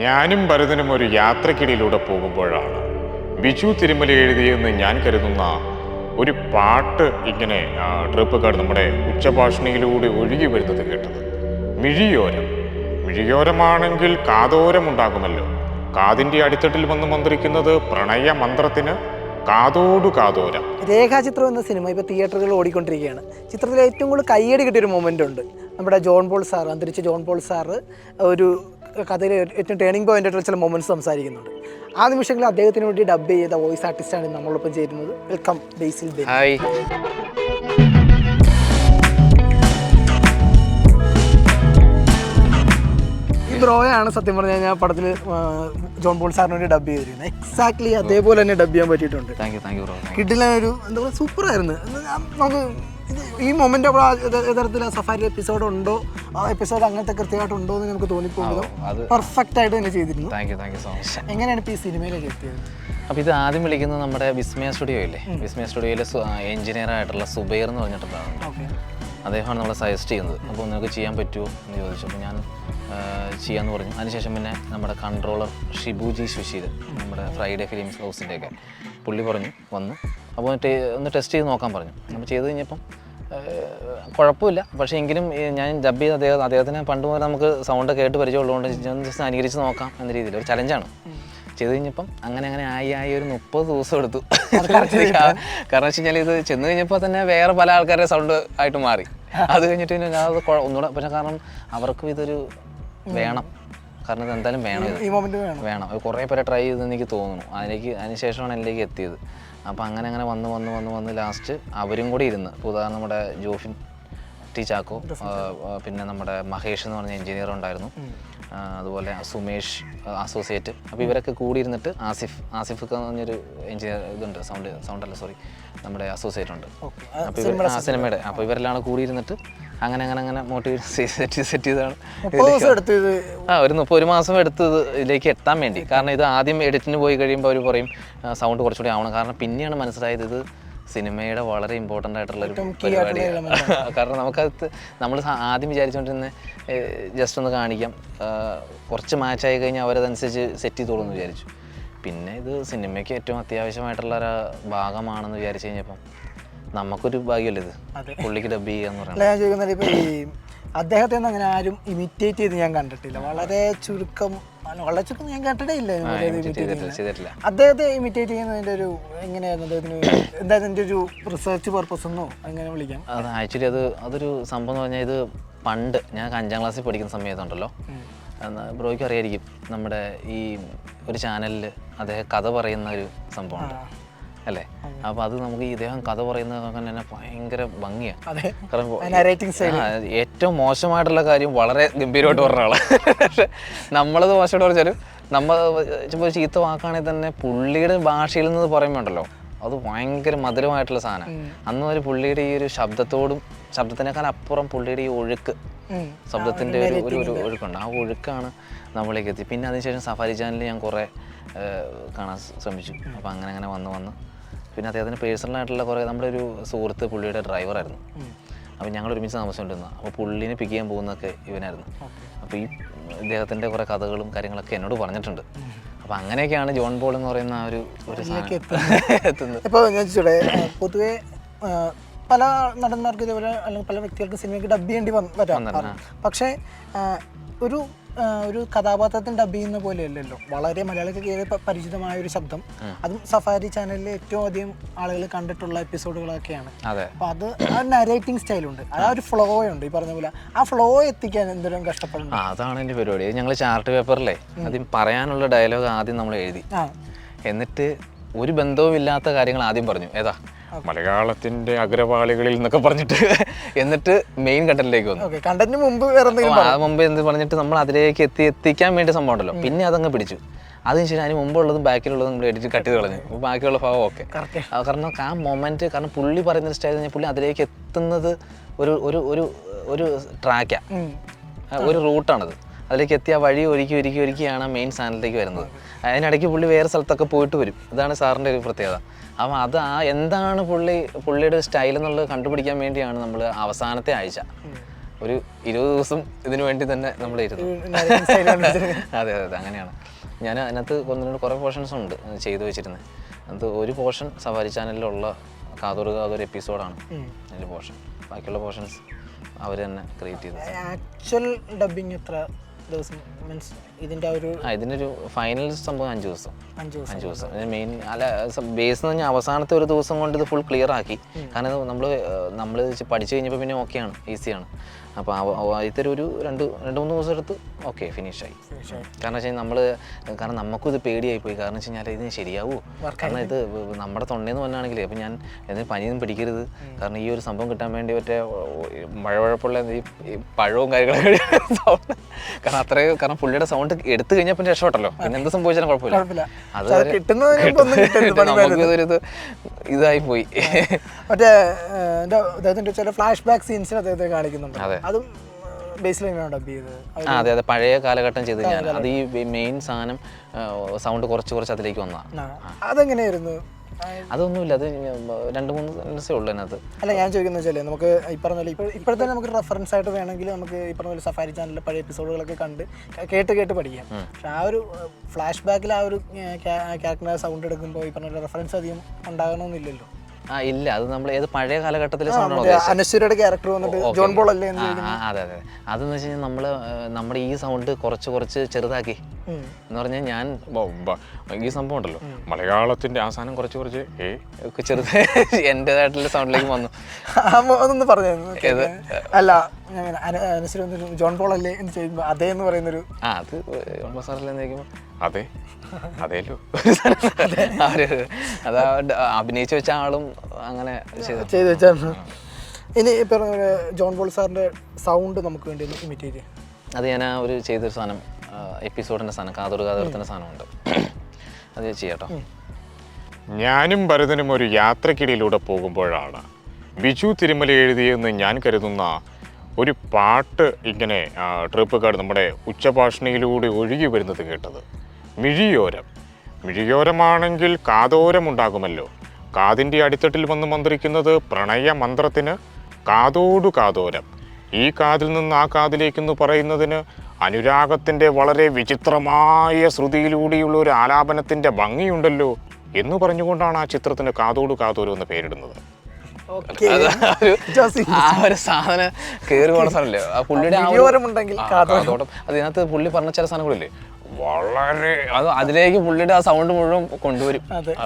ഞാനും ഭരതനും ഒരു യാത്രക്കിടയിലൂടെ പോകുമ്പോഴാണ്. ബിജു തിരുമല എഴുതിയെന്ന് ഞാൻ കരുതുന്ന ഒരു പാട്ട് ഇങ്ങനെ ആ, ട്രിപ്പ് കാർഡ് നമ്മുടെ ഉച്ചഭാഷണിയിലൂടെ ഒഴുകി വരുന്നത് കേട്ടത്. മിഴിയോരം. മിഴിയോരമാണെങ്കിൽ കാതോരമുണ്ടാകുമല്ലോ കാതിന്റെ അടിത്തട്ടിൽ വന്ന് മന്ത്രിക്കുന്നത് പ്രണയ മന്ത്രത്തിന് കാതോടു കാതോരം. രേഖാചിത്രം എന്ന സിനിമ ഇപ്പോൾ തിയേറ്ററുകളിൽ ഓടിക്കൊണ്ടിരിക്കുകയാണ്. ചിത്രത്തിൽ ഏറ്റവും കൂടുതൽ കയ്യടി കിട്ടിയൊരു മൊമെന്റ് ഉണ്ട്. നമ്മുടെ ജോൺ പോൾ സാർ അന്തരിച്ച ജോൺ പോൾ സാറ് ഒരു കഥയിലെ ഏറ്റവും ടേണിംഗ് പോയിന്റ് ആയിട്ടുള്ള ചില മൊമെന്റ്സ് സംസാരിക്കുന്നുണ്ട്. ആ നിമിഷങ്ങളിൽ അദ്ദേഹത്തിന് വേണ്ടി ഡബ് ചെയ്ത വോയിസ് ആർട്ടിസ്റ്റാണ് നമ്മളൊപ്പം ചേരുന്നത്. വെൽക്കം ബേസിൽ ാണ് ഹായ് ബ്രോയാണ് സത്യം പറഞ്ഞു കഴിഞ്ഞാൽ പടത്തിൽ ജോൺ പോൾ സാറിന് വേണ്ടി ഡബ് ചെയ്തിരുന്നത് എക്സാക്ട്ലി അതേപോലെ തന്നെ ഡബ് ചെയ്യാൻ പറ്റിയിട്ടുണ്ട്. കിഡിലൊരു എന്താ പറയുക സൂപ്പറായിരുന്നു നമുക്ക് ഈ മൊമെന്റ് യഥാർത്ഥത്തിൽ സഫാരി എപ്പിസോഡ് ഉണ്ടോ? ആ എപ്പിസോഡ് അങ്ങനത്തെ കൃത്യമായിട്ട് ഉണ്ടോ എന്ന് നമുക്ക് തോന്നിപ്പോകുന്നത് പെർഫെക്റ്റ് ആയിട്ട് തന്നെ ചെയ്തിരുന്നു. Thank you thank you so much എങ്ങനെയാണ് ഇപ്പൊ ഈ സിനിമയിലേക്ക് എത്തിയത്? അപ്പോൾ ഇത് ആദ്യം വിളിക്കുന്നത് നമ്മുടെ വിസ്മയ സ്റ്റുഡിയോ ഇല്ലേ? വിസ്മയ സ്റ്റുഡിയോയിലെ എഞ്ചിനീയർ ആയിട്ടുള്ള സുബൈർ എന്ന് പറഞ്ഞിട്ടുണ്ടാവും അദ്ദേഹമാണ് നമ്മളെ സജസ്റ്റ് ചെയ്യുന്നത്. അപ്പോൾ നിങ്ങൾക്ക് ചെയ്യാൻ പറ്റുമോ എന്ന് ചോദിച്ചു. അപ്പോൾ ഞാൻ ആ, ചെയ്യാമെന്ന് പറഞ്ഞു. അതിനുശേഷം പിന്നെ നമ്മുടെ കൺട്രോളർ ഷിബുജി സുശീൽ നമ്മുടെ ഫ്രൈഡേ ഫിലിംസ് ഹൗസിന്റെയൊക്കെ പുള്ളി പറഞ്ഞു വന്നു. അപ്പോൾ ഒന്ന് ടെസ്റ്റ് ചെയ്ത് നോക്കാൻ പറഞ്ഞു. അപ്പോൾ ചെയ്ത് കഴിഞ്ഞപ്പം ആ, കുഴപ്പമില്ല. പക്ഷേ എങ്കിലും ഞാൻ ഡബ് ചെയ്ത് അദ്ദേഹം അദ്ദേഹത്തിന് പണ്ട് മുതൽ നമുക്ക് സൗണ്ട് കേട്ട് പരിചയമുള്ളതുകൊണ്ട് ജസ്റ്റ് അനുകരിച്ച് നോക്കാം എന്ന രീതിയിൽ. ഒരു ചലഞ്ചാണ് ചെയ്ത് കഴിഞ്ഞപ്പം അങ്ങനെ അങ്ങനെ ആയി ആയി ഒരു മുപ്പത് ദിവസം എടുത്തു. കാരണം വെച്ച് കഴിഞ്ഞാൽ ഇത് ചെന്ന് കഴിഞ്ഞപ്പോൾ തന്നെ വേറെ പല ആൾക്കാരുടെ സൗണ്ട് ആയിട്ട് മാറി. അത് കഴിഞ്ഞിട്ട് പിന്നെ ഞാൻ അത് ഒന്നുകൂടെ പക്ഷേ കാരണം അവർക്കും ഇതൊരു വേണം. കാരണം ഇത് എന്തായാലും വേണം വേണം. കുറേ പേരെ ട്രൈ ചെയ്തെന്ന് എനിക്ക് തോന്നുന്നു. അതിലേക്ക് അതിന് ശേഷമാണ് എത്തിയത്. അപ്പോൾ അങ്ങനെ അങ്ങനെ വന്ന് വന്ന് വന്ന് വന്ന് ലാസ്റ്റ് അവരും കൂടി ഇരുന്ന്. ഉദാഹരണം നമ്മുടെ ജോഫിൻ ടി ചാക്കോ പിന്നെ നമ്മുടെ മഹേഷ് എന്ന് പറഞ്ഞ എഞ്ചിനീയർ ഉണ്ടായിരുന്നു. അതുപോലെ സുമേഷ് അസോസിയേറ്റ് അപ്പോൾ ഇവരൊക്കെ കൂടി ഇരുന്നിട്ട് ആസിഫ് ആസിഫ് എന്ന് പറഞ്ഞൊരു എഞ്ചിനീയർ ഇതുണ്ട് സൗണ്ട് സൗണ്ട് അല്ല സോറി നമ്മുടെ അസോസിയേറ്റ് ഉണ്ട്. അപ്പോൾ ഇവർ ആ സിനിമയുടെ അപ്പോൾ ഇവരെല്ലാം കൂടി ഇരുന്നിട്ട് അങ്ങനെ അങ്ങനെ അങ്ങനെ മോട്ടിവേറ്റ് സെറ്റ് സെറ്റ് ചെയ്താണ് ആ ഒരു മുപ്പത് ഒരു മാസം എടുത്ത് ഇത് ഇതിലേക്ക് എത്താൻ വേണ്ടി. കാരണം ഇത് ആദ്യം എഡിറ്റിന് പോയി കഴിയുമ്പോൾ അവർ പറയും സൗണ്ട് കുറച്ചുകൂടി ആവണം. കാരണം പിന്നെയാണ് മനസ്സിലായത് ഇത് സിനിമയുടെ വളരെ ഇമ്പോർട്ടന്റ് ആയിട്ടുള്ള ഒരു പരിപാടിയാണ്. കാരണം നമുക്കത് നമ്മൾ ആദ്യം വിചാരിച്ചുകൊണ്ടിരുന്ന ജസ്റ്റ് ഒന്ന് കാണിക്കാം. കുറച്ച് മാച്ചായി കഴിഞ്ഞാൽ അവരതനുസരിച്ച് സെറ്റ് ചെയ്തോളൂ എന്ന് വിചാരിച്ചു. പിന്നെ ഇത് സിനിമയ്ക്ക് ഏറ്റവും അത്യാവശ്യമായിട്ടുള്ള ഒരു ഭാഗമാണെന്ന് വിചാരിച്ചു കഴിഞ്ഞപ്പം നമുക്കൊരു ഭാഗ്യമല്ലേ ഇത്. പുള്ളിക്ക് ഡബ് അല്ല ഞാൻ ചോദിക്കുന്നത് ഇപ്പോൾ ഈ അദ്ദേഹത്തെ ഒന്നും അങ്ങനെ ആരും ഇമിറ്റേറ്റ് ചെയ്ത് ഞാൻ കണ്ടിട്ടില്ല. വളരെ ചുരുക്കം വളരെ ചുരുക്കം ഞാൻ കണ്ടിട്ടേ ഇല്ല അദ്ദേഹത്തെ ഇമിറ്റേറ്റ് ചെയ്യുന്നതിന്റെ ഒരു എങ്ങനെയായിരുന്നു? അദ്ദേഹത്തിന് എന്താ അതിന്റെ ഒരു റിസർച്ച് പർപ്പസ് എന്നോ അങ്ങനെ വിളിക്കാം. അത് ആക്ച്വലി അത് അതൊരു സംഭവം എന്ന് പറഞ്ഞാൽ ഇത് പണ്ട് ഞാൻ അഞ്ചാം ക്ലാസ്സിൽ പഠിക്കുന്ന സമയത്തുണ്ടല്ലോ. ബ്രോയ്ക്ക് അറിയായിരിക്കും നമ്മുടെ ഈ ഒരു ചാനലിൽ അദ്ദേഹം കഥ പറയുന്ന ഒരു സംഭവമുണ്ട് അല്ലേ? അപ്പോൾ അത് നമുക്ക് ഈ ഇദ്ദേഹം കഥ പറയുന്നത് തന്നെ ഭയങ്കര ഭംഗിയാണ് കാരണം ഏറ്റവും മോശമായിട്ടുള്ള കാര്യം വളരെ ഗംഭീരമായിട്ട് പറഞ്ഞ ആളാണ് പക്ഷെ നമ്മളത് മോശമായിട്ട് പറഞ്ഞാലും നമ്മൾ ഇപ്പോൾ ചീത്ത വാക്കാണെങ്കിൽ തന്നെ പുള്ളിയുടെ ഭാഷയിൽ നിന്ന് പറയുമ്പോണ്ടല്ലോ അത് ഭയങ്കര മധുരമായിട്ടുള്ള സാധനം. അന്ന് ഒരു പുള്ളിയുടെ ഈ ഒരു ശബ്ദത്തോടും ശബ്ദത്തിനേക്കാൾ അപ്പുറം പുള്ളിയുടെ ഈ ഒഴുക്ക് ശബ്ദത്തിന്റെ ഒരു ഒരു ഒരു ഒഴുക്കുണ്ട്. ആ ഒഴുക്കാണ് നമ്മളിലേക്ക് എത്തി. പിന്നെ അതിനുശേഷം സഫാരി ചാനലിൽ ഞാൻ കുറേ കാണാൻ ശ്രമിച്ചു. അപ്പോൾ അങ്ങനെ അങ്ങനെ വന്ന് വന്ന് പിന്നെ അദ്ദേഹത്തിന് പേഴ്സണലായിട്ടുള്ള കുറേ നമ്മുടെ ഒരു സുഹൃത്ത് പുള്ളിയുടെ ഡ്രൈവറായിരുന്നു അപ്പോൾ ഞങ്ങൾ ഒരുമിച്ച് താമസിച്ചുകൊണ്ടിരുന്ന അപ്പോൾ പുള്ളിനെ പിക്ക് ചെയ്യാൻ പോകുന്നതൊക്കെ ഇവനായിരുന്നു. അപ്പോൾ ഈ ഇദ്ദേഹത്തിന്റെ കുറേ കഥകളും കാര്യങ്ങളൊക്കെ എന്നോട് പറഞ്ഞിട്ടുണ്ട്. അപ്പോൾ അങ്ങനെയൊക്കെയാണ് ജോൺ പോൾ എന്ന് പറയുന്ന ആ ഒരു ഒരു എത്തുന്നത്. ഇപ്പോൾ ഞാൻ ചോദിച്ചോടെ പൊതുവെ പല നടന്മാർക്ക് ഇതേപോലെ അല്ലെങ്കിൽ പല വ്യക്തികൾക്ക് സിനിമയ്ക്ക് ഡബ് ചെയ്യേണ്ടി വന്നു വരാം. പക്ഷേ ഒരു ഒരു കഥാപാത്രത്തിന് ഡബ് ചെയ്യുന്ന പോലെയല്ലല്ലോ. വളരെ മലയാളികൾക്ക് ഏറെ പരിചിതമായ ഒരു ശബ്ദം. അതും സഫാരി ചാനലിൽ ഏറ്റവും അധികം ആളുകൾ കണ്ടിട്ടുള്ള എപ്പിസോഡുകളൊക്കെയാണ്. അപ്പൊ അത് ആ നരേറ്റിംഗ് സ്റ്റൈലുണ്ട് ആ ഒരു ഫ്ലോ ഉണ്ട് ഈ പറഞ്ഞ പോലെ. ആ ഫ്ലോ എത്തിക്കാൻ എന്തെങ്കിലും കഷ്ടപ്പെടുന്നു അതാണ് എന്റെ പരിപാടി. ഞങ്ങൾ ചാർട്ട് പേപ്പറിലെ ആദ്യം പറയാനുള്ള ഡയലോഗ് ആദ്യം നമ്മൾ എഴുതി എന്നിട്ട് ഒരു ബന്ധവും ഇല്ലാത്ത കാര്യങ്ങൾ ആദ്യം പറഞ്ഞു. ഏതാ? മലയാളത്തിന്റെ അഗ്രവാളികളിൽ എന്നൊക്കെ പറഞ്ഞിട്ട് എന്നിട്ട് മെയിൻ കണ്ടന്റിലേക്ക് വന്നു. കണ്ടന്റിന് മുമ്പ് വേറെ മുമ്പ് എന്ത് പറഞ്ഞിട്ട് നമ്മൾ അതിലേക്ക് എത്തി എത്തിക്കാൻ വേണ്ടി സംഭവം ഉണ്ടല്ലോ പിന്നെ അതങ്ങ് പിടിച്ചു. അതിനുശേഷം അതിന് മുമ്പുള്ളതും ബാക്കിലുള്ളതും നമ്മൾ എഡിറ്റ് കട്ട് ചെയ്ത് കളഞ്ഞു. ബാക്കിയുള്ള ഭാഗം ഓക്കെ കാരണം ആ മൊമെന്റ് കാരണം പുള്ളി പറയുന്ന സ്റ്റൈൽ കഴിഞ്ഞാൽ പുള്ളി അതിലേക്ക് എത്തുന്നത് ഒരു ഒരു ഒരു ഒരു ട്രാക്കാണ് ഒരു റൂട്ടാണത് അതിലേക്ക് എത്തിയ വഴി ഒരുക്കി ഒരുക്കി ഒരുക്കിയാണ് മെയിൻ സാധനത്തിലേക്ക് വരുന്നത്. അതിനിടയ്ക്ക് പുള്ളി വേറെ സ്ഥലത്തൊക്കെ പോയിട്ട് വരും. അതാണ് സാറിന്റെ ഒരു പ്രത്യേകത. അപ്പം അത് ആ എന്താണ് പുള്ളി പുള്ളിയുടെ സ്റ്റൈൽ എന്നുള്ളത് കണ്ടുപിടിക്കാൻ വേണ്ടിയാണ് നമ്മൾ അവസാനത്തെ ആഴ്ച. ഒരു ഇരുപത് ദിവസം ഇതിനു വേണ്ടി തന്നെ നമ്മൾ ഇരുന്നു. അതെ അതെ അതെ അങ്ങനെയാണ്. ഞാൻ അതിനകത്ത് കൊന്നിട്ട് കുറേ പോർഷൻസ് ഉണ്ട് ചെയ്തു വെച്ചിരുന്നത് അത് ഒരു പോർഷൻ സവാരി ചാനലിലുള്ള കാതോറ് കാതോറ് എപ്പിസോഡാണ് അതിന്റെ പോർഷൻ ബാക്കിയുള്ള പോർഷൻസ് അവർ തന്നെ ക്രിയേറ്റ് ചെയ്തത് ആക്ച്വൽ ഡബിങ് എത്ര ദിവസം മീൻസ് ഇതിന്റെ ഒരു ആ ഇതിനൊരു ഫൈനൽ സംഭവം അഞ്ച് ദിവസം. അഞ്ച് ദിവസം. അഞ്ച് ദിവസം. മെയിൻ അല്ല ബേസ് എന്ന് പറഞ്ഞാൽ അവസാനത്തെ ഒരു ദിവസം കൊണ്ട് ഇത് ഫുൾ ക്ലിയർ ആക്കി. കാരണം നമ്മൾ നമ്മൾ പഠിച്ചു കഴിഞ്ഞപ്പോൾ പിന്നെ ഓക്കെയാണ് ഈസിയാണ് അപ്പോൾ ആദ്യത്തെ ഒരു രണ്ട് രണ്ട് മൂന്ന് ദിവസം എടുത്ത് ഓക്കെ ഫിനിഷായി കാരണം വെച്ചാൽ നമ്മൾ കാരണം നമുക്കും ഇത് പേടിയായി പോയി കാരണം വെച്ച് കഴിഞ്ഞാൽ ഇതിന് ശരിയാവൂ? കാരണം ഇത് നമ്മുടെ തൊണ്ടയെന്ന് പറഞ്ഞാണെങ്കിലേ അപ്പം ഞാൻ എന്തെങ്കിലും പനിയൊന്നും പിടിക്കരുത്. കാരണം ഈ ഒരു സംഭവം കിട്ടാൻ വേണ്ടി മറ്റേ മഴവഴപ്പുള്ള ഈ പഴവും കാര്യങ്ങളൊക്കെ കാരണം അത്രയും കാരണം പുള്ളിയുടെ സൗണ്ട് എടുത്തു കഴിഞ്ഞാൽ പിന്നെ രക്ഷപ്പെട്ടല്ലോ. പിന്നെ എന്ത് സംഭവിച്ചാലും കുഴപ്പമില്ല. അത് ഇതായി പോയി. മറ്റേ അദ്ദേഹത്തിന്റെ ചില ഫ്ലാഷ് ബാക്ക് സീൻസിൽ അദ്ദേഹത്തെ കാണിക്കുന്നുണ്ട്. അതെ. അതും അതെ അതെ. പഴയ കാലഘട്ടം ചെയ്ത് ഞാൻ അത് ഈ മെയിൻ സാധനം സൗണ്ട് കുറച്ച് കുറച്ച് അതിലേക്ക് വന്നതാണ്. അതെങ്ങനെയായിരുന്നു? അതൊന്നുമില്ല. അത് രണ്ട് മൂന്ന് സെന്റൻസേ ഉള്ളൂ അതിനകത്ത്. അല്ല ഞാൻ ചോദിക്കുന്നത് വെച്ചാൽ നമുക്ക് ഈ പറഞ്ഞ പോലെ ഇപ്പോൾ ഇപ്പോഴത്തെ നമുക്ക് റെഫറൻസ് ആയിട്ട് വേണമെങ്കിൽ നമുക്ക് ഈ പറഞ്ഞ പോലെ സഫാരി ചാനലിലെ പഴയ എപ്പിസോഡുകളൊക്കെ കണ്ട് കേട്ട് കേട്ട് പഠിക്കാം. പക്ഷെ ആ ഒരു ഫ്ലാഷ് ബാക്കിൽ ആ ഒരു ക്യാരക്ടറിന്റെ സൗണ്ട് എടുക്കുമ്പോൾ ഈ പറഞ്ഞ റെഫറൻസ് അധികം ഉണ്ടാകണമെന്നില്ലല്ലോ ആ ഇല്ല അത് നമ്മൾ ഏത് പഴയ കാലഘട്ടത്തിലെ സൗണ്ടാണ് അനശ്വരയുടെ ക്യാരക്ടർ വന്നിട്ട് ജോൺ ബോൾ അല്ലേ എന്ന് ആ, ആ, അതെ അതെ അതെന്ന് വെച്ച് കഴിഞ്ഞാൽ നമ്മൾ നമ്മുടെ ഈ സൗണ്ട് കുറച്ച് കുറച്ച് ചെറുതാക്കി. എന്ന് പറഞ്ഞാൽ ഞാൻ ഈ സംഭവം ഉണ്ടല്ലോ. മലയാളത്തിന്റെ അവസാനം കുറച്ച് കുറച്ച് ചെറുതായി എന്റെതായിട്ടുള്ള സൗണ്ടിലേക്ക് വന്നു. അതൊന്ന് പറഞ്ഞു അല്ല ഞാൻ ഇങ്ങനെ അന- ജോൺ പോൾ അല്ലേ എന്ന് ചോദിക്കുമ്പോൾ അതേ എന്ന് പറയുന്നൊരു ആ അത് സാറല്ലേ ചോദിക്കുമ്പോൾ അതെ. അതേലോ. അതാ. അഭിനയിച്ച് വെച്ച ആളും അങ്ങനെ ചെയ്തു. വെച്ചാണ്. ഇനി ഇപ്പം ജോൺ പോൾ സാറിന്റെ സൗണ്ട് നമുക്ക് വേണ്ടി ഇമിറ്റേറ്റ് ചെയ്യാം. അത് ഞാൻ ആ ഒരു ചെയ്തൊരു സാധനം എപ്പിസോഡിന്റെ സാധനം കാതോറ് കാതോരത്തിന്റെ സാധനമുണ്ട്. അത് ചെയ്യാട്ടോ ഞാനും ഭരതനും ഒരു യാത്രക്കിടയിലൂടെ പോകുമ്പോഴാണ് ബിജു തിരുമല എഴുതിയെന്ന് ഞാൻ കരുതുന്ന ഒരു പാട്ട് ഇങ്ങനെ ട്രിപ്പുകാർ നമ്മുടെ ഉച്ചഭാഷണിയിലൂടെ ഒഴുകി വരുന്നത് കേട്ടത്. മിഴിയോരം. മിഴിയോരമാണെങ്കിൽ കാതോരമുണ്ടാകുമല്ലോ കാതിന്റെ അടിത്തട്ടിൽ വന്ന് മന്ത്രിക്കുന്നത് പ്രണയ മന്ത്രത്തിന് കാതോടു കാതോരം. ഈ കാതിൽ നിന്ന് ആ കാതിലേക്കെന്ന് പറയുന്നതിന് അനുരാഗത്തിന്റെ വളരെ വിചിത്രമായ ശ്രുതിയിലൂടെയുള്ള ഒരു ആലാപനത്തിന്റെ ഭംഗിയുണ്ടല്ലോ എന്ന് പറഞ്ഞുകൊണ്ടാണ് ആ ചിത്രത്തിന് കാതോടു കാതോരം എന്ന് പേരിടുന്നത്. ആ ഒരു- സാധനം കയറി പോണ സാധനമല്ലേ ആ പുള്ളിയുടെ ആ ഒരു- മിഴിയോരമുണ്ടെങ്കിൽ ആ, കാതോട്ടം. അതിനകത്ത് പുള്ളി പറഞ്ഞ ചില സാധനങ്ങളില്ലേ? വളരെ അത് അതിലേക്ക് പുള്ളിയുടെ ആ സൗണ്ട് മുഴുവൻ കൊണ്ടുവരും. അതെ. ആ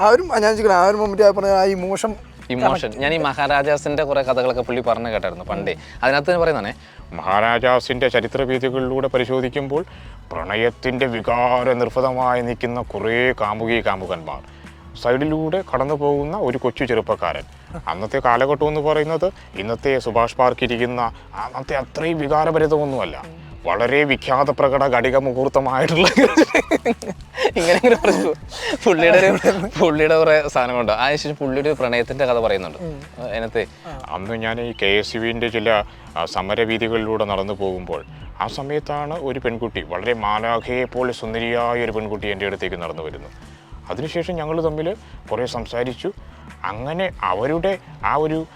ആ. ഒരു ഞാൻ ചോദിക്കണം ആ ഒരു മൊമെന്റ് പറഞ്ഞ ആ ഇമോഷൻ ഇമോഷൻ ഞാൻ ഈ മഹാരാജാസിന്റെ കുറെ കഥകളൊക്കെ പുള്ളി പറഞ്ഞു കേട്ടായിരുന്നു പണ്ടേ. അതിനകത്ത് പറയുന്നതാണേ മഹാരാജാസിന്റെ ചരിത്ര ചരിത്രവീതികളിലൂടെ പരിശോധിക്കുമ്പോൾ പ്രണയത്തിന്റെ വികാര നിർഭതമായി നിൽക്കുന്ന കുറേ കാമുകി കാമുകന്മാർ. സൈഡിലൂടെ കടന്നു പോകുന്ന ഒരു കൊച്ചു ചെറുപ്പക്കാരൻ. അന്നത്തെ കാലഘട്ടം എന്ന് പറയുന്നത് ഇന്നത്തെ സുഭാഷ് പാർക്ക് ഇരിക്കുന്ന അന്നത്തെ അത്രയും വികാരഭരിതമൊന്നുമല്ല. വളരെ വിഖ്യാത പ്രകട ഘടിക മുഹൂർത്തമായിട്ടുള്ള ഇങ്ങനെ ഇങ്ങനെ പറഞ്ഞു പുള്ളിയുടെ ഒരു പുള്ളിയുടെ കുറെ സാധനങ്ങളുണ്ട്. അതിനുശേഷം പുള്ളിയുടെ ഒരു പ്രണയത്തിന്റെ കഥ പറയുന്നുണ്ട്. അതിനകത്ത് അന്ന് ഞാൻ ഈ കെ എസ് യുവിന്റെ ചില സമരവീതികളിലൂടെ നടന്നു പോകുമ്പോൾ ആ സമയത്താണ് ഒരു പെൺകുട്ടി വളരെ മാലാഖയെ പോലെ സുന്ദരിയായ ഒരു പെൺകുട്ടി എന്റെ അടുത്തേക്ക് നടന്നു വരുന്നു അതിനുശേഷം ഞങ്ങൾ തമ്മിൽ കുറേ സംസാരിച്ചു. അങ്ങനെ അവരുടെ ആ ഒരു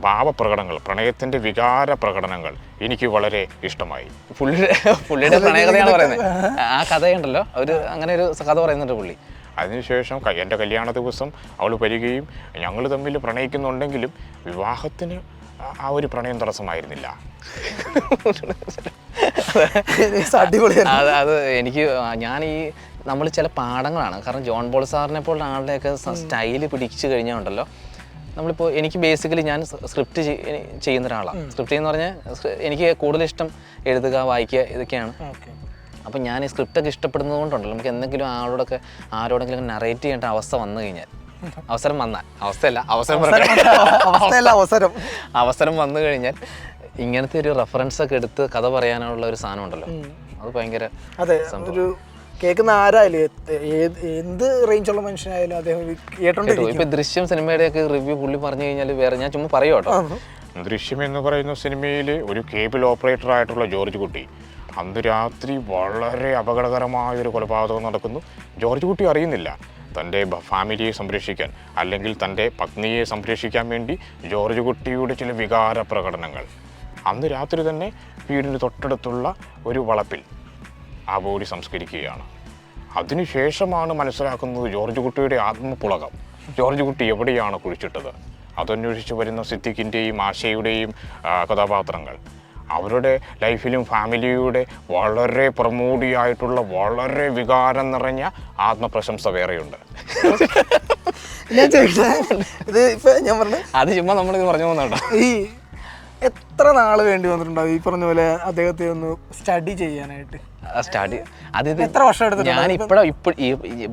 ഭാവപ്രകടനങ്ങൾ പ്രണയത്തിന്റെ വികാര പ്രകടനങ്ങൾ എനിക്ക് വളരെ ഇഷ്ടമായി. പുള്ളിയുടെ പുള്ളിയുടെ പ്രണയകഥയാണ് പറയുന്നത്. ആ കഥയുണ്ടല്ലോ. ഒരു അങ്ങനെ ഒരു കഥ പറയുന്നുണ്ട് പുള്ളി. അതിനുശേഷം എന്റെ കല്യാണ ദിവസം അവൾ വരികയും ഞങ്ങൾ തമ്മിൽ പ്രണയിക്കുന്നുണ്ടെങ്കിലും വിവാഹത്തിന് ആ- ആ ഒരു പ്രണയം തടസ്സമായിരുന്നില്ല. അത്. അത് എനിക്ക് ഞാൻ ഈ നമ്മൾ ചില പാഠങ്ങളാണ്. കാരണം ജോൺ ബോൾ സാറിനെ പോലുള്ള ആളുടെയൊക്കെ സ്റ്റൈൽ പിടിച്ചു കഴിഞ്ഞാൽ ഉണ്ടല്ലോ. നമ്മളിപ്പോൾ എനിക്ക് ബേസിക്കലി ഞാൻ സ്ക്രിപ്റ്റ് ചെയ്യുന്ന ഒരാളാണ് സ്ക്രിപ്റ്റ് എന്ന് പറഞ്ഞാൽ എനിക്ക് കൂടുതൽ ഇഷ്ടം എഴുതുക വായിക്കുക ഇതൊക്കെയാണ്. അപ്പം ഞാൻ ഈ സ്ക്രിപ്റ്റൊക്കെ ഇഷ്ടപ്പെടുന്നത് കൊണ്ടുണ്ടല്ലോ. നമുക്ക് എന്തെങ്കിലും ആളോടൊക്കെ ആരോടെങ്കിലും നറേറ്റ് ചെയ്യേണ്ട അവസ്ഥ വന്നു കഴിഞ്ഞാൽ. അവസരം വന്നാൽ അവസ്ഥയല്ല അവസരം അവസരം അവസരം. വന്നു കഴിഞ്ഞാൽ ഇങ്ങനത്തെ ഒരു റെഫറൻസ് ഒക്കെ എടുത്ത് കഥ പറയാനുള്ള ഒരു സാധനം ഉണ്ടല്ലോ. അത് ഭയങ്കര അതെ ഒരു കേൾക്കുന്ന ആരായാലും ഏത് എന്ത് റേഞ്ചുള്ള മനുഷ്യനായാലും അദ്ദേഹം കേട്ടോണ്ടിരിക്കും. ഇപ്പൊ ദൃശ്യം സിനിമയുടെ ഒക്കെ റിവ്യൂ പുള്ളി പറഞ്ഞു കഴിഞ്ഞാൽ വേറെ ഞാൻ ചുമ്മാ പറയോ കേട്ടോ. ദൃശ്യം എന്ന് പറയുന്ന സിനിമയിൽ ഒരു കേബിൾ ഓപ്പറേറ്റർ ആയിട്ടുള്ള ജോർജ് കുട്ടി അന്ന് രാത്രി വളരെ അപകടകരമായ ഒരു കൊലപാതകം നടക്കുന്നു. ജോർജ് കുട്ടി അറിയുന്നില്ല. തന്റെ ഫാമിലിയെ സംരക്ഷിക്കാൻ അല്ലെങ്കിൽ തന്റെ പത്നിയെ സംരക്ഷിക്കാൻ വേണ്ടി ജോർജ് കുട്ടിയുടെ ചില വികാര പ്രകടനങ്ങൾ. അന്ന് രാത്രി തന്നെ വീടിന് തൊട്ടടുത്തുള്ള ഒരു വളപ്പിൽ ആ ബോഡി സംസ്കരിക്കുകയാണ് അതിനുശേഷമാണ് മനസ്സിലാക്കുന്നത് ജോർജ് കുട്ടിയുടെ ആത്മപുളകം. ജോർജ് കുട്ടി എവിടെയാണ് കുഴിച്ചിട്ടത്? അതന്വേഷിച്ച് വരുന്ന സിദ്ദിഖിന്റെയും ആശയുടെയും കഥാപാത്രങ്ങൾ. അവരുടെ ലൈഫിലും ഫാമിലിയുടെ വളരെ പ്രമോഡിയായിട്ടുള്ള വളരെ വികാരം നിറഞ്ഞ ആത്മപ്രശംസ വേറെയുണ്ട്. ഞാൻ ചോദിച്ചത് ഇത് ഇപ്പൊ ഞാൻ പറഞ്ഞു അത് ചുമ്മാ നമ്മളിത് പറഞ്ഞു പോകുന്നുണ്ടോ ഈ എത്ര നാൾ വേണ്ടി വന്നിട്ടുണ്ടാവും? ഈ പറഞ്ഞ പോലെ അദ്ദേഹത്തെ ഒന്ന് സ്റ്റഡി ചെയ്യാനായിട്ട്. സ്റ്റഡി അത് എത്ര വർഷം എടുത്തു ഞാൻ ഇപ്പോഴും ഇപ്പോൾ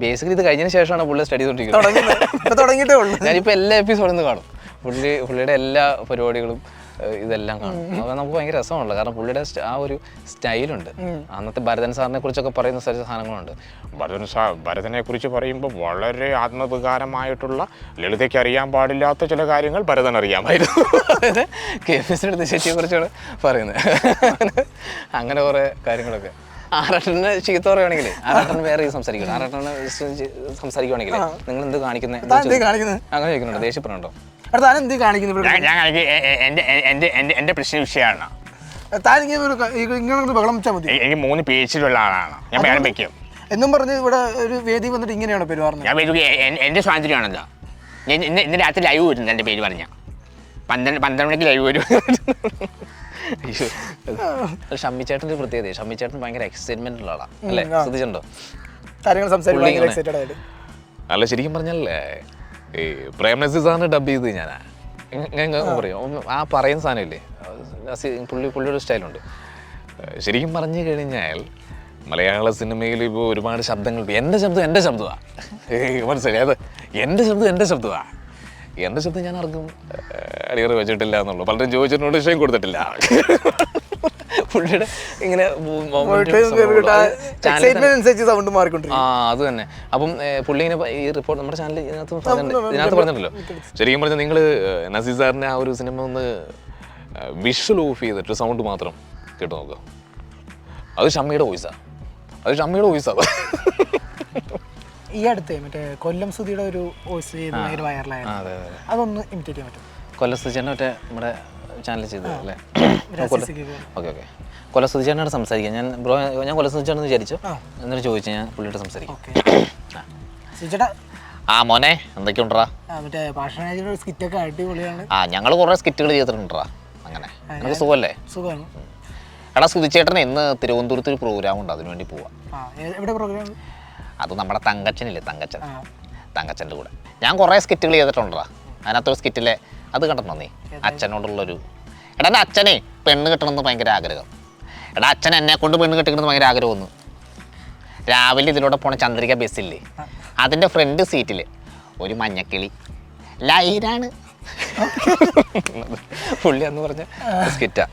ബേസിക്കലി ഇത് കഴിഞ്ഞതിന് ശേഷമാണ് പുള്ളി സ്റ്റഡി തുടങ്ങിയത് തുടങ്ങിയിട്ടേ ഉള്ളൂ. ഞാനിപ്പോൾ എല്ലാ എപ്പിസോഡിൽ നിന്ന് കാണും. പുള്ളി പുള്ളിയുടെ എല്ലാ പരിപാടികളും ഇതെല്ലാം കാണും. അത് നമുക്ക് ഭയങ്കര രസമാണല്ലോ. കാരണം പുള്ളിയുടെ ആ ഒരു സ്റ്റൈലുണ്ട്. അന്നത്തെ ഭരതൻ സാറിനെ കുറിച്ചൊക്കെ പറയുന്ന സ്ഥല സാധനങ്ങളുണ്ട്. ഭരതൻ സാ ഭരതനെ കുറിച്ച് പറയുമ്പോൾ വളരെ ആത്മവികാരമായിട്ടുള്ള ലളിതയ്ക്ക് അറിയാൻ പാടില്ലാത്ത ചില കാര്യങ്ങൾ ഭരതൻ അറിയാമായിരുന്നു. കെ എഫ് എസിന്റെ ദിശയെ കുറിച്ചാണ് പറയുന്നത്. അങ്ങനെ കുറേ കാര്യങ്ങളൊക്കെ. ആറാട്ടനെ ചീത്ത പറയുവാണെങ്കിൽ ആറാട്ടൻ വേറെ സംസാരിക്കണം. ആറാട്ടനെ സംസാരിക്കുവാണെങ്കിൽ നിങ്ങൾ എന്ത് കാണിക്കുന്നത് അങ്ങനെ ചോദിക്കുന്നുണ്ടോ. ദേഷ്യപ്പെടുന്നുണ്ടോ താൻ എന്ത് കാണിക്കുന്നു ഞാൻ ഞാൻ എന്റെ എ- എ- എന്റെ എന്റെ എന്റെ എന്റെ പ്രശ്ന വിഷയമാണ്. താൻ ഇങ്ങനെ ഒരു ക- ഈ- ഇങ്ങനെ ഒന്ന് ബഹളം വെച്ചാൽ മതി. എ- എനിക്ക് മൂന്ന് പേച്ചിലുള്ള ആളാണ്. ഞാൻ വേണം വെക്കും. എന്നും പറഞ്ഞ് ഇവിടെ ഒരു വേദി വന്നിട്ട് ഇങ്ങനെയാണ് പെരുമാറുന്നത്. ഞാൻ പേര് എന്റെ സ്വാതന്ത്ര്യമാണല്ലോ. ഞാൻ ഇന്ന് ഇന്ന് രാത്രി ലൈവ് വരുന്നു എന്റെ പേര് പറഞ്ഞ. പന്ത്രണ്ട് പന്ത്രണ്ട് മണിക്ക് ലൈവ് വരും. ഷമ്മിച്ചേട്ടന്റെ ഒരു പ്രത്യേകത ഷമ്മിച്ചേട്ടൻ ഭയങ്കര എക്സൈറ്റ്മെന്റ് ഉള്ള ആളാണ് അല്ലേ? ശ്രദ്ധിച്ചിട്ടുണ്ടോ? കാര്യങ്ങൾ സംസാരിക്കാൻ പുള്ളി ഭയങ്കര ഇങ്ങനെ- എക്സൈറ്റഡ് ആയിട്ട്. അല്ല ശരിക്കും പറഞ്ഞല്ലേ ഈ പ്രേംനസി സാറിന് ഡബ് ചെയ്ത് ഞാനാ. ഞാൻ പറയും. ആ പറയുന്ന സാധനമില്ലേ? പുള്ളി പുള്ളിയുടെ സ്റ്റൈലുണ്ട് ശരിക്കും പറഞ്ഞു കഴിഞ്ഞാൽ മലയാള സിനിമയിൽ ഇപ്പോൾ ഒരുപാട് ശബ്ദങ്ങൾ എന്റെ ശബ്ദം എന്റെ ശബ്ദമാണ് മനസ്സിലായി? അത് എന്റെ ശബ്ദം എന്റെ ശബ്ദമാണ് എന്റെ ശബ്ദം ഞാൻ ആർക്കും അടിയറി വെച്ചിട്ടില്ല എന്നുള്ളൂ. പലരും ചോദിച്ചിട്ടുണ്ട് വിഷയം കൊടുത്തിട്ടില്ല. പുള്ളിയുടെ ഇങ്ങനെ സൗണ്ട് മാറിക്കൊണ്ടിരിക്കും. ആ അത് തന്നെ. അപ്പം പുള്ളി ഇങ്ങനെ ഈ റിപ്പോർട്ട് നമ്മുടെ ചാനലിൽ ഇതിനകത്ത് പറഞ്ഞിട്ടുണ്ട്. ഇതിനകത്ത് പറഞ്ഞിട്ടുണ്ടല്ലോ. ശരിക്കും പറഞ്ഞാൽ നിങ്ങൾ നസീർ സാറിന്റെ ആ ഒരു സിനിമ ഒന്ന് വിഷ്വൽ ഓഫ് ചെയ്തിട്ട് സൗണ്ട് മാത്രം കേട്ട് നോക്കുക അത് ഷമ്മിയുടെ വോയിസാ അത് ഷമ്മിയുടെ വോയിസാ ഈ അടുത്ത് മറ്റേ കൊല്ലം സുധിയുടെ ഒരു വോയിസ് ഭയങ്കര വൈറലായിരുന്നു അതെ അതെ അതൊന്ന് ഇമിറ്റേറ്റ് ചെയ്യാൻ പറ്റും കൊല്ലസ്തുചേട്ടൻ മറ്റേ നമ്മുടെ ചാനലിൽ ചെയ്തത് അല്ലേ? Okay okay. കൊല്ലസ്തുചേട്ടനോട് സംസാരിക്കാം. ഞാൻ ബ്രോ ഞാൻ കൊല കൊല്ലസ്തുചേട്ടൻ വിചാരിച്ചു എന്നിട്ട് ചോദിച്ചു ഞാൻ പുള്ളിയോട് സംസാരിക്കാം. ആ. മോനെ എന്തൊക്കെയുണ്ടാ ആ ഞങ്ങൾ കുറെ സ്കിറ്റുകൾ ചെയ്തിട്ടുണ്ടാ അങ്ങനെ. നിനക്ക് സുഖമല്ലേ? എടാ സുധിച്ചേട്ടൻ ഇന്ന് തിരുവനന്തപുരത്ത് ഒരു പ്രോഗ്രാം ഉണ്ട്. അതിന് വേണ്ടി പോവാം അത് നമ്മുടെ തങ്കച്ചനില്ലേ തങ്കച്ചൻ. തങ്കച്ചന്റെ കൂടെ. ഞാൻ കുറേ സ്കിറ്റുകൾ ചെയ്തിട്ടുണ്ടാ അതിനകത്തൊരു സ്കിറ്റിലെ അത് കണ്ടെന്നോ നീ. അച്ഛനോടുള്ളൊരു എടാ എന്റെ അച്ഛനെ പെണ്ണ് കിട്ടണമെന്ന് ഭയങ്കര ആഗ്രഹം. എടാ അച്ഛൻ എന്നെ കൊണ്ട് പെണ്ണ് കെട്ടിക്കണമെന്ന് ഭയങ്കര ആഗ്രഹമൊന്നു. രാവിലെ ഇതിലൂടെ പോണ ചന്ദ്രിക ബസ്സില്ലേ? അതിന്റെ ഫ്രണ്ട് സീറ്റിൽ ഒരു മഞ്ഞക്കിളി. ലൈനാണ് പുള്ളി എന്ന് പറഞ്ഞ സ്കിറ്റാ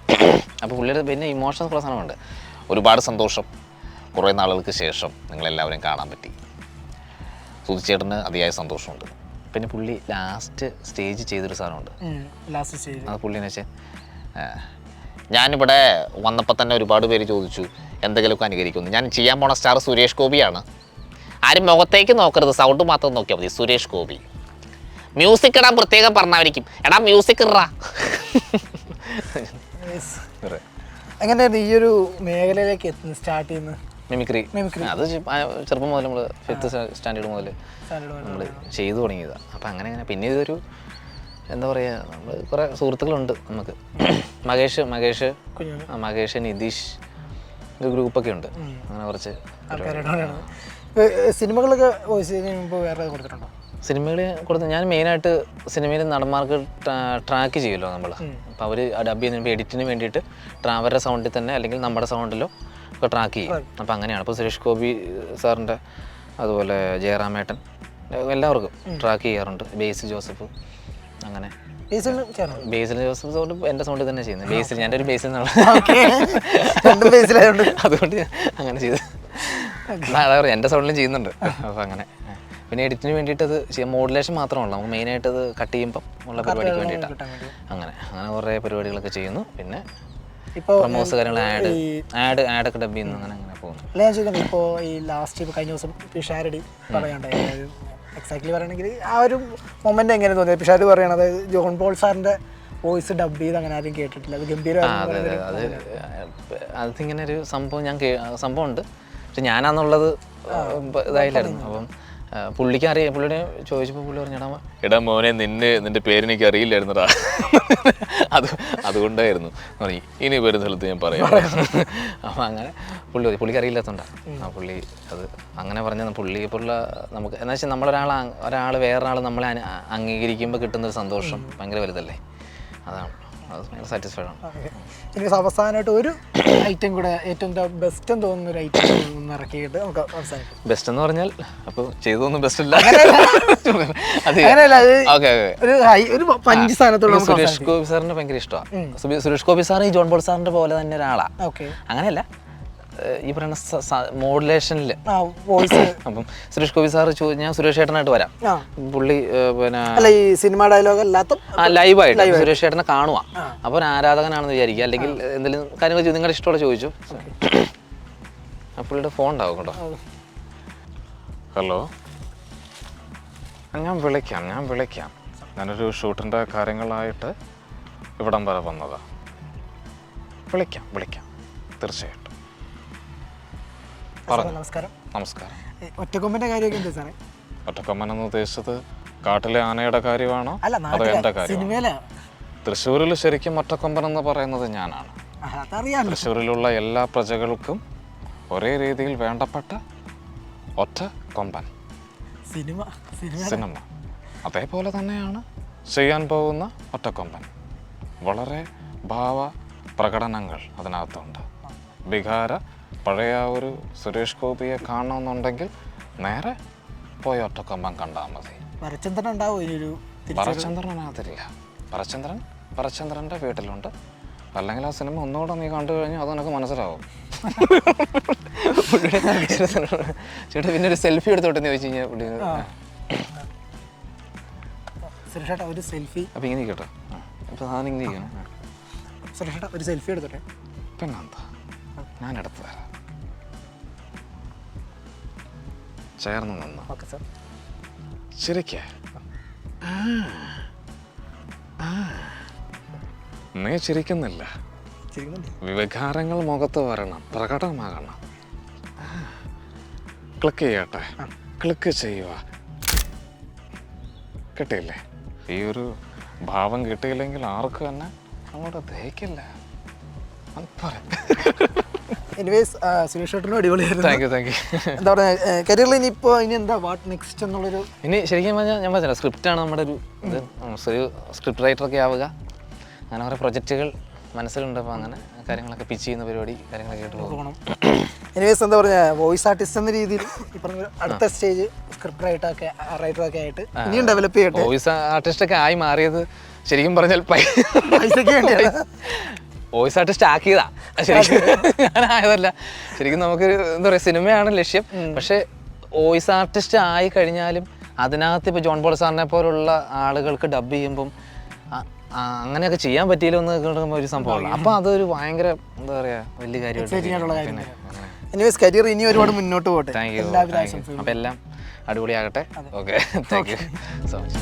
അപ്പോൾ പുള്ളിയുടെ പിന്നെ ഇമോഷണൽ പ്രസംഗമുണ്ട് ഒരുപാട് സന്തോഷം. കുറേ നാളുകൾക്ക് ശേഷം നിങ്ങളെല്ലാവരും കാണാൻ പറ്റി. സുധിച്ചേട്ടന് അതിയായ സന്തോഷമുണ്ട്. പിന്നെ പുള്ളി ലാസ്റ്റ് സ്റ്റേജ് ചെയ്തൊരു സാധനമുണ്ട്. ലാസ്റ്റ് സ്റ്റേജ് അത് പുള്ളിനെ വെച്ചാൽ ഞാനിവിടെ വന്നപ്പോൾ തന്നെ ഒരുപാട് പേര് ചോദിച്ചു എന്തെങ്കിലുമൊക്കെ അനുകരിക്കുന്നു ഞാൻ ചെയ്യാൻ പോണ സ്റ്റാർ സുരേഷ് ഗോപിയാണ് ആരും മുഖത്തേക്ക് നോക്കരുത് സൗണ്ട് മാത്രം നോക്കിയാൽ മതി സുരേഷ് ഗോപി. മ്യൂസിക് ഇടാൻ പ്രത്യേകം പറഞ്ഞായിരിക്കും എടാ മ്യൂസിക് ഇറാ എങ്ങനെയായിരുന്നു ഈ ഒരു മേഖലയിലേക്ക് എത്തുന്നത് സ്റ്റാർട്ട് ചെയ്യുന്നത്? മിമിക്രി. Mimicry. അത് ചെറുപ്പം മുതൽ നമ്മൾ ഫിഫ്ത്ത് സ്റ്റാൻഡേർഡ് മുതൽ നമ്മൾ ചെയ്തു തുടങ്ങിയതാണ് അപ്പം അങ്ങനെ അങ്ങനെ പിന്നെ ഇതൊരു എന്താ പറയുക നമ്മൾ കുറേ സുഹൃത്തുക്കളുണ്ട് നമുക്ക്. മകേഷ് മകേഷ് മകേഷ് നിതീഷ് ഒരു ഗ്രൂപ്പൊക്കെ ഉണ്ട് അങ്ങനെ കുറച്ച് സിനിമകളൊക്കെ വേറെ കൊടുത്തിട്ടുണ്ടോ? സിനിമകൾ കൊടുത്ത് ഞാൻ മെയിനായിട്ട് സിനിമയിൽ നടന്മാർക്ക് ട്രാക്ക് ചെയ്യുമല്ലോ നമ്മൾ അപ്പോൾ അവർ ഡബ് ചെയ്യുന്ന എഡിറ്റിന് വേണ്ടിയിട്ട് അവരുടെ സൗണ്ടിൽ തന്നെ അല്ലെങ്കിൽ നമ്മുടെ സൗണ്ടിലോ ഒക്കെ ട്രാക്ക് ചെയ്യും. അപ്പോൾ അങ്ങനെയാണ്. അപ്പോൾ സുരേഷ് ഗോപി സാറിന്റെ അതുപോലെ ജയറാമേട്ടൻ എല്ലാവർക്കും ട്രാക്ക് ചെയ്യാറുണ്ട്. ബേസിൽ ജോസഫ് അങ്ങനെ. ബേസിൽ ജോസഫ് സൗണ്ട് എന്റെ സൗണ്ടിൽ തന്നെ ചെയ്യുന്നത്. ബേസിൽ ഞാൻ ഒരു ബേസിൽ നിന്നുള്ള അതുകൊണ്ട് അങ്ങനെ ചെയ്തു. അതാ പറയുക എന്റെ സൗണ്ടിലും ചെയ്യുന്നുണ്ട്. അപ്പോൾ അങ്ങനെ. പിന്നെ എഡിറ്റിന് വേണ്ടിയിട്ട് അത് ചെയ്യാം. മോഡുലേഷൻ മാത്രമല്ല. നമുക്ക് മെയിനായിട്ട് അത് കട്ട് ചെയ്യുമ്പം ഉള്ള പരിപാടിക്ക് വേണ്ടിയിട്ടാണ്. അങ്ങനെ. അങ്ങനെ കുറേ പരിപാടികളൊക്കെ ചെയ്യുന്നു. പിന്നെ ഇപ്പോൾ പ്രൊമോസ് കാര്യങ്ങൾ ആഡ് ആഡ് ഡബ് ചെയ്യുന്നു അങ്ങനെ അങ്ങനെ പോകുന്നു. അല്ല ഞാൻ ചോദിക്കുന്നത് ഇപ്പോൾ ഈ ലാസ്റ്റ് ഇപ്പോൾ കഴിഞ്ഞ ദിവസം പിഷാരടി പറയണ്ടായി അതായത് എക്സാക്ട്ലി പറയണെങ്കിൽ ആ ഒരു മൊമെന്റ് എങ്ങനെ തോന്നിയത്? പിഷാരടി പറയണത് അതായത് ജോൺ പോൾ സാറിന്റെ വോയിസ് ഡബ് ചെയ്ത് അങ്ങനെ ആരും കേട്ടിട്ടില്ല. അത് ഗംഭീര ഗംഭീരമായിരുന്നു അതിങ്ങനെ ഒരു സംഭവം ഞാൻ സംഭവം ഉണ്ട് പക്ഷെ ഞാനാന്നുള്ളത് ഇതായില്ലായിരുന്നു. അപ്പം പുള്ളിക്ക് അറിയാം. പുള്ളിനെ ചോദിച്ചപ്പോൾ പുള്ളി പറഞ്ഞടാ എടാ മോനെ നിന്നെ നിന്റെ പേരെനിക്ക് അറിയില്ലായിരുന്നടാ. അത് അതുകൊണ്ടായിരുന്നു. പറഞ്ഞു ഇനി വരുന്ന സ്ഥലത്ത് ഞാൻ പറയാം. അപ്പം അങ്ങനെ പുള്ളി പുള്ളിക്ക് അറിയില്ലാത്തതുകൊണ്ടാണ് ആ പുള്ളി അത് അങ്ങനെ പറഞ്ഞ പുള്ളി പുള്ള നമുക്ക് എന്താ വെച്ചാൽ നമ്മളൊരാൾ ഒരാൾ വേറൊരാൾ നമ്മളെ അംഗീകരിക്കുമ്പോൾ കിട്ടുന്നൊരു സന്തോഷം ഭയങ്കര വലുതല്ലേ? അതാണ്. സാറ്റിസ്ഫൈഡ് ആണ്. ഇനി അവസാനമായിട്ട് ഒരു ഐറ്റം കൂടെ ഏറ്റവും ബെസ്റ്റ് എന്ന് തോന്നുന്ന ഒരു ഐറ്റം ഒന്ന് ഇറക്കിയിട്ട് നമുക്ക് അവസാനിക്കും. ബെസ്റ്റ് എന്ന് പറഞ്ഞാൽ അപ്പോൾ ചെയ്തൊന്നും ബെസ്റ്റ് ഇല്ല സുരേഷ് ഗോപി സാറിനെ ഭയങ്കര ഇഷ്ടമാണ് സുരേഷ് ഗോപി സാർ ഈ ജോൺ ബോൾ സാറിന്റെ പോലെ തന്നെ ഒരാളാണ് ഓക്കെ. അങ്ങനെയല്ല ഈ പറയുന്ന മോഡുലേഷനിൽ വോയിസ് അപ്പം സുരേഷ് ഗോപി സാർ ഞാൻ സുരേഷ് ചേട്ടനായിട്ട് വരാം പുള്ളി പിന്നെ അല്ല ഈ സിനിമ ഡയലോഗ് അല്ലാത്ത ലൈവായിട്ട് സുരേഷ് ചേട്ടനെ കാണുക അപ്പോൾ ആരാധകനാണെന്ന് വിചാരിക്കുക. അല്ലെങ്കിൽ എന്തെങ്കിലും കാര്യങ്ങൾ നിങ്ങളുടെ ഇഷ്ടമുള്ള ചോദിച്ചു. ആ പുള്ളിയുടെ ഫോൺ ഉണ്ടാവും കേട്ടോ. ഹലോ. ഞാൻ വിളിക്കാം ഞാൻ വിളിക്കാം. ഞാനൊരു ഷൂട്ടിന്റെ കാര്യങ്ങളായിട്ട് ഇവിടം വരെ വന്നതാ. വിളിക്കാം വിളിക്കാം. തീർച്ചയായിട്ടും. നമസ്കാരം. നമസ്കാരം. ഒറ്റക്കൊമ്പന്റെ കാര്യമൊക്കെ എന്താ സാറേ? ഒറ്റക്കൊമ്മൻ എന്ന് ഉദ്ദേശിച്ചത് കാട്ടിലെ ആനയുടെ കാര്യമാണോ? അല്ല അതോ എന്റെ കാര്യം സിനിമയിലെ. തൃശ്ശൂരിൽ ശരിക്കും ഒറ്റക്കൊമ്പൻ എന്ന് പറയുന്നത് ഞാനാണ്. അതറിയാമല്ലോ. തൃശ്ശൂരിലുള്ള എല്ലാ പ്രജകൾക്കും ഒരേ രീതിയിൽ വേണ്ടപ്പെട്ട Otta Komban. Cinema cinema cinema. അതേപോലെ തന്നെയാണ് ചെയ്യാൻ പോകുന്ന ഒറ്റക്കൊമ്പൻ. വളരെ ഭാവ പ്രകടനങ്ങൾ അതിനകത്തുണ്ട്. വികാര പഴയ ആ ഒരു സുരേഷ് ഗോപിയെ കാണണമെന്നുണ്ടെങ്കിൽ നേരെ പോയി ഒറ്റക്കമ്പം കണ്ടാൽ മതി. പരച്ചന്ദ്രൻ ഉണ്ടാവും ഇനിയൊരു പരചന്ദ്രനകത്തില്ല പരചന്ദ്രൻ പരചന്ദ്രന്റെ വീട്ടിലുണ്ട്. അല്ലെങ്കിൽ ആ സിനിമ ഒന്നുകൂടെ നീ കണ്ടു കഴിഞ്ഞാൽ അത് നിനക്ക് മനസ്സിലാവും. ചേട്ടാ പിന്നെ ഒരു സെൽഫി എടുത്തോട്ടെന്ന് ചോദിച്ചു കഴിഞ്ഞാൽ പുള്ളി സുരേഷേട്ടാ ഒരു സെൽഫി അപ്പം ഇങ്ങനെ കേട്ടോ അപ്പം സാധനം ഇങ്ങനെ. സുരേഷേട്ടാ ഒരു സെൽഫി എടുത്തോട്ടെ. പിന്നെന്താ? ഞാൻ എടുത്തു തരാം. ചേർന്ന് നിന്ന്. ഓക്കെ സാർ ചിരിക്ക നീ ചിരിക്കുന്നില്ല. വികാരങ്ങൾ മുഖത്ത് വരണം പ്രകടമാകണം. ക്ലിക്ക് ചെയ്യട്ടെ. ക്ലിക്ക് ചെയ്യുക. കിട്ടിയില്ലേ? ഈ ഒരു ഭാവം കിട്ടിയില്ലെങ്കിൽ ആർക്കും തന്നെ അങ്ങോട്ട് ദഹിക്കില്ല അത് പറ എനിവേസ് സുരേഷ് ചേട്ടനും അടിപൊളിയായിരുന്നു. താങ്ക് യു താങ്ക് യു എന്താ പറയുക കരിയറിൽ ഇനിയിപ്പോൾ ഇനി എന്താ വാട്ട് നെക്സ്റ്റ് എന്നുള്ളൊരു ഇനി ശരിക്കും പറഞ്ഞാൽ ഞാൻ പറഞ്ഞില്ല സ്ക്രിപ്റ്റാണ് നമ്മുടെ ഒരു ഇത്. ഒരു സ്ക്രിപ്റ്റ് റൈറ്ററൊക്കെ ആവുക. അങ്ങനെ കുറേ പ്രൊജക്റ്റുകൾ മനസ്സിലുണ്ട് അപ്പോൾ അങ്ങനെ കാര്യങ്ങളൊക്കെ പിച്ച് ചെയ്യുന്ന പരിപാടി കാര്യങ്ങളൊക്കെ ആയിട്ട് പോകണം എനിവേസ് എന്താ പറഞ്ഞ വോയിസ് ആർട്ടിസ്റ്റ് എന്ന രീതിയിൽ ഈ പറഞ്ഞ അടുത്ത സ്റ്റേജ് സ്ക്രിപ്റ്റ് റൈറ്ററൊക്കെ റൈറ്ററൊക്കെ ആയിട്ട് ഇനിയും ഡെവലപ്പ് ചെയ്യട്ടെ? വോയിസ് ആർട്ടിസ്റ്റൊക്കെ ആയി മാറിയത് ശരിക്കും പറഞ്ഞാൽ പൈസയ്ക്ക് വേണ്ടി വോയിസ് ആർട്ടിസ്റ്റ് ആക്കിയതാ. ശരിക്കും ഞാനായതല്ല ശരിക്കും നമുക്ക് എന്താ പറയുക സിനിമയാണ് ലക്ഷ്യം. പക്ഷേ വോയിസ് ആർട്ടിസ്റ്റ് ആയി കഴിഞ്ഞാലും അതിനകത്ത് ഇപ്പോൾ ജോൺ പോൾ സാറിനെ പോലുള്ള ആളുകൾക്ക് ഡബ് ചെയ്യുമ്പം അങ്ങനെയൊക്കെ ചെയ്യാൻ പറ്റിയില്ല എന്ന് ഒരു സംഭവമാണ് അപ്പോൾ അതൊരു ഭയങ്കര എന്താ പറയുക വലിയ കാര്യമാണ്. കാര്യമായിട്ട് എനിവേസ് കരിയർ ഇനി ഒരുപാട് മുന്നോട്ട് പോട്ടെ. അപ്പോൾ എല്ലാം അടിപൊളിയാകട്ടെ. Okay thank you so much